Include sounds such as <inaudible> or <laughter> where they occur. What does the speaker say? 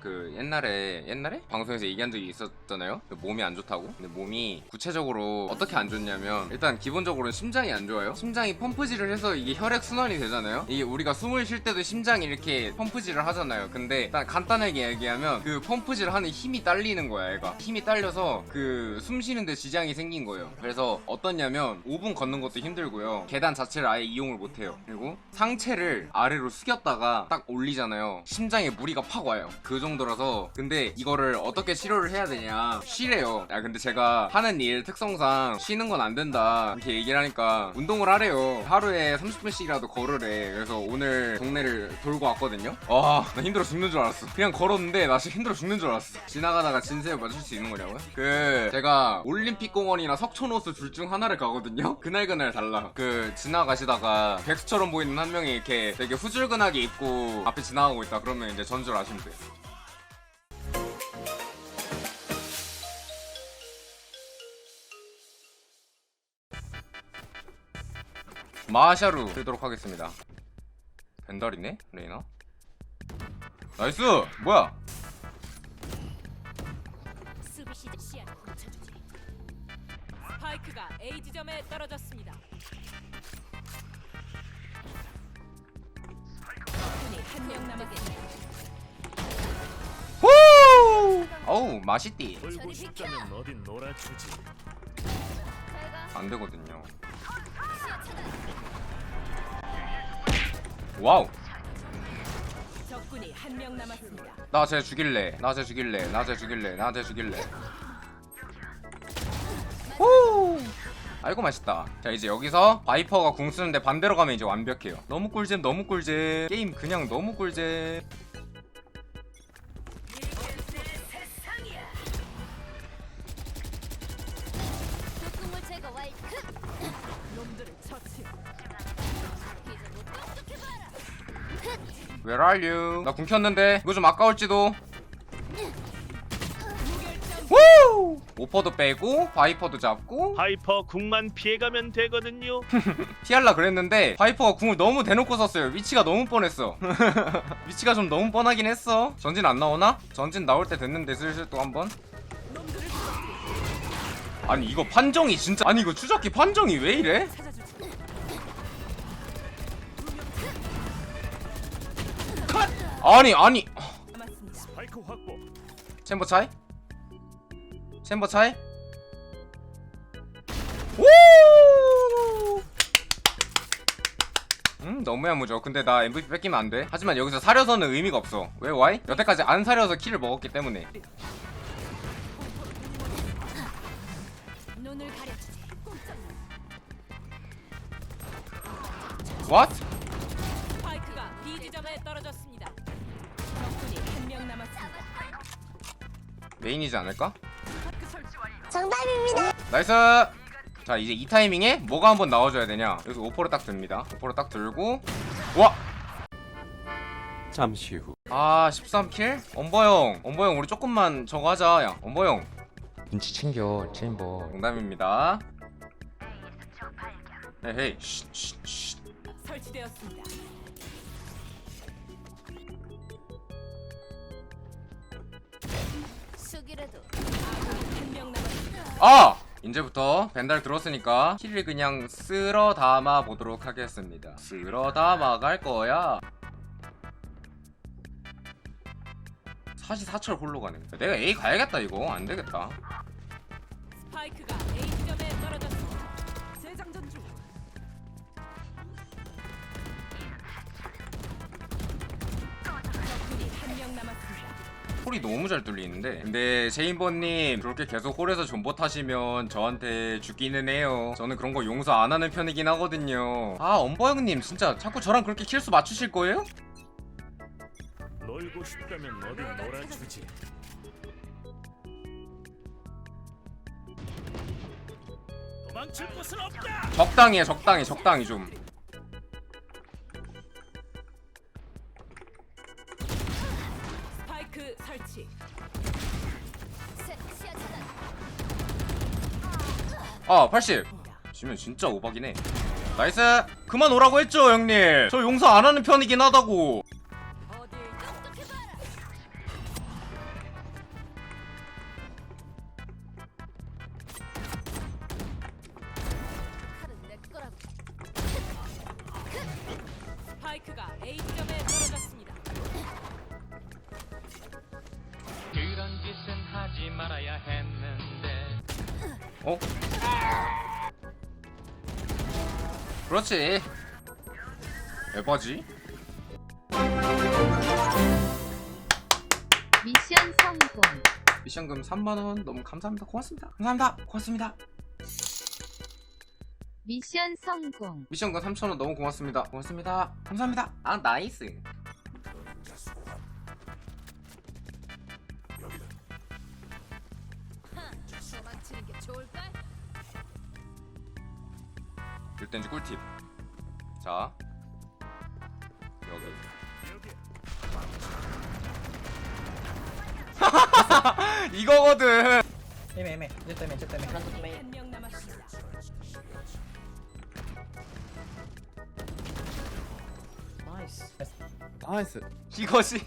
그 옛날에 옛날에 방송에서 얘기한 적이 있었잖아요. 그 몸이 안 좋다고. 근데 몸이 구체적으로 어떻게 안 좋냐면 일단 기본적으로는 심장이 안 좋아요. 심장이 펌프질을 해서 이게 혈액 순환이 되잖아요. 이게 우리가 숨을 쉴 때도 심장이 이렇게 펌프질을 하잖아요. 근데 일단 간단하게 얘기하면 그 펌프질 하는 힘이 딸리는 거야, 얘가. 힘이 딸려서 그 숨 쉬는데 지장이 생긴 거예요. 그래서 어떻냐면 5분 걷는 것도 힘들고요. 계단 자체를 아예 이용을 못 해요. 그리고 상체를 아래로 숙였다가 딱 올리잖아요. 심장에 무리가 팍 와요. 그 정도 라서 근데 이거를 어떻게 치료를 해야 되냐? 쉬래요. 야 근데 제가 하는 일 특성상 쉬는 건 안 된다 이렇게 얘기를 하니까 운동을 하래요. 하루에 30분씩이라도 걸으래. 그래서 오늘 동네를 돌고 왔거든요. 와, 나 힘들어 죽는 줄 알았어. 그냥 걸었는데 나 진짜 힘들어 죽는 줄 알았어. 지나가다가 진세에 맞출 수 있는 거냐고요? 그 제가 올림픽 공원이나 석촌호수 둘 중 하나를 가거든요. <laughs> 그날 그날 달라. 그 지나가시다가 백수처럼 보이는 한 명이 이렇게 되게 후줄근하게 입고 앞에 지나가고 있다. 그러면 이제 전줄 아시면 돼요. 마샤루 쓰도록 하겠습니다. 벤달이네? 레이나? 나이스! 뭐야? 수비 시즌. 스파이크가 A 지점에 떨어졌습니다. 적군이 한명 남았습니다. 후! 어우, 맛있디. 놀고 싶다면 어딘 놀아주지. 안 되거든요. 와우! 적군이 한 명 남았습니다. 나쟤 죽일래. 나쟤 죽일래. 나쟤 죽일래. 나쟤 죽일래. 후! 아이고 맛있다. 자 이제 여기서 바이퍼가 궁 쓰는데 반대로 가면 이제 완벽해요. 너무 꿀잼, 너무 꿀잼. 게임 그냥 너무 꿀잼. 독극물 제거. 놈들을 처치. Where are you? 나 궁 켰는데 이거 좀 아까울지도. 후! 오퍼도 빼고 바이퍼도 잡고 하이퍼 궁만 피해가면 되거든요. <laughs> 피할라 그랬는데 바이퍼가 궁을 너무 대놓고 썼어요 위치가 너무 뻔했어 <laughs> 위치가 좀 너무 뻔하긴 했어 전진 안 나오나? 전진 나올 때 됐는데 슬슬 또 한번 아니 이거 판정이 진짜 아니 이거 추적기 판정이 왜 이래? 아니 아니 남았습니다. 파이크 확보. 챔버 차이? 챔버 차이? 오! 음 너무 야무져 근데 나 MVP 뺏기면 안돼 하지만 여기서 사려서는 의미가 없어 왜 와이? 여태까지 안 사려서 킬을 먹었기 때문에. What? 메인이지 않을까? 정답입니다. 나이스 자 이제 이 타이밍에 뭐가 한번 나와줘야 되냐 여기서 오퍼를 딱 듭니다 오퍼를 딱 들고 와! 잠시 후 아 13킬? 엄버형 엄버형 우리 조금만 저거 하자 야 엄버형 눈치 챙겨 챔버 농담입니다 헤이 쉿, 쉿, 쉿. 설치되었습니다. 아! 이제부터 벤달 들었으니까 킬을 그냥 쓸어 담아 보도록 하겠습니다. 쓸어 담아 갈 거야. 44철 홀로 가네. 내가 A 가야겠다 이거. 안 되겠다. 스파이크가 홀이 너무 잘 뚫리는데 근데 제인버님 그렇게 계속 홀에서 존버 타시면 저한테 죽기는 해요 저는 그런 거 용서 안 하는 편이긴 하거든요 아 엄버 형님 진짜 자꾸 저랑 그렇게 킬수 맞추실 거예요? 놀고 싶다면 어딘 놀아주지. 도망칠 곳은 없다. 적당히 해 적당히 적당히 좀 다크 설치. 아, 80. 지면 진짜 오박이네. 나이스. 그만 오라고 했죠, 형님. 저 용서 안 하는 편이긴 하다고. 스파이크가 A점에 어? 그렇지. 에바지? 미션 성공. 미션금 3만원. 너무 감사합니다. 고맙습니다. 감사합니다. 고맙습니다. 미션 성공. 미션금 3천원 너무 고맙습니다. 고맙습니다. 감사합니다. 아 나이스 치는 게 좋을까? 일단지 꿀팁. 자 여기. <laughs> 이거거든. 애매 애매. 이제 때문에 이제 때문에. 적군이 한명 남았습니다. 나이스. 이것이